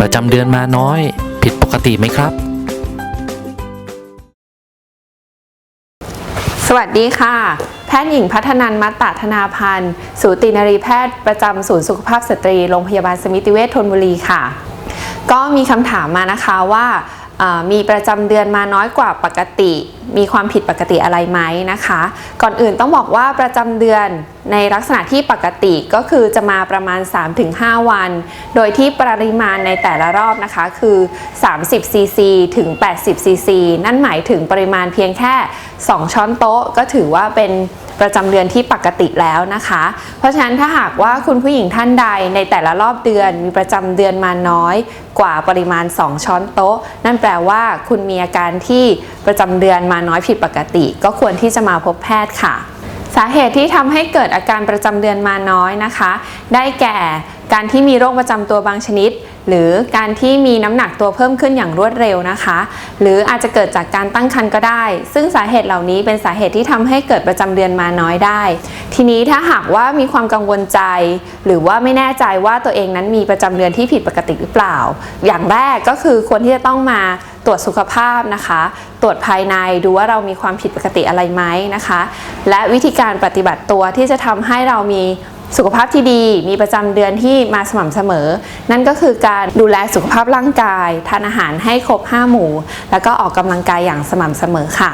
ประจำเดือนมาน้อย ผิดปกติไหมครับ สวัสดีค่ะ แพทย์หญิงพัฒนันมัตตาธนาพันธ์ สูตินรีแพทย์ประจำศูนย์สุขภาพสตรี โรงพยาบาลสมิติเวชธนบุรีค่ะ ก็มีคำถามมานะคะว่า มีประจำเดือนมาน้อยกว่าปกติ มีความผิดปกติอะไรไหมนะคะ ก่อนอื่นต้องบอกว่าประจำเดือนในลักษณะที่ปกติก็คือจะมาประมาณ 3-5 วัน โดยที่ปริมาณในแต่ละรอบนะคะคือ 30ซีซีถึง 80ซีซีนั่นหมายถึงปริมาณเพียงแค่ 2 ช้อนโต๊ะก็ถือว่าเป็น ประจำเดือนที่ปกติแล้วนะคะ เพราะฉะนั้นถ้าหากว่าคุณผู้หญิงท่านใดในแต่ละรอบเดือนมีประจำเดือนมาน้อยกว่าปริมาณ 2 ช้อนโต๊ะ นั่นแปลว่าคุณมีอาการที่ประจำเดือนมาน้อยผิดปกติ ก็ควรที่จะมาพบแพทย์ค่ะ สาเหตุที่ทำให้เกิดอาการประจำเดือนมาน้อยนะคะ ได้แก่การที่มีโรคประจำตัวบางชนิด หรือการที่มีน้ำหนักตัวเพิ่มขึ้นอย่างรวดเร็วนะคะ หรืออาจจะเกิดจากการตั้งครรภ์ก็ได้ ซึ่งสาเหตุเหล่านี้เป็นสาเหตุที่ทำให้เกิดประจำเดือนมาน้อยได้ ทีนี้ถ้าหากว่ามีความกังวลใจ หรือว่าไม่แน่ใจว่าตัวเองนั้นมีประจำเดือนที่ผิดปกติหรือเปล่า อย่างแรกก็คือควรที่จะต้องมาตรวจสุขภาพนะคะ ตรวจภายในดูว่าเรามีความผิดปกติอะไรไหมนะคะ และวิธีการปฏิบัติตัวที่จะทำให้เรามี สุขภาพที่ดีมีประจำเดือนที่มาสม่ำเสมอ นั่นก็คือการดูแลสุขภาพร่างกาย ทานอาหารให้ครบ 5 หมู่ แล้วก็ออกกำลังกายอย่างสม่ำเสมอค่ะ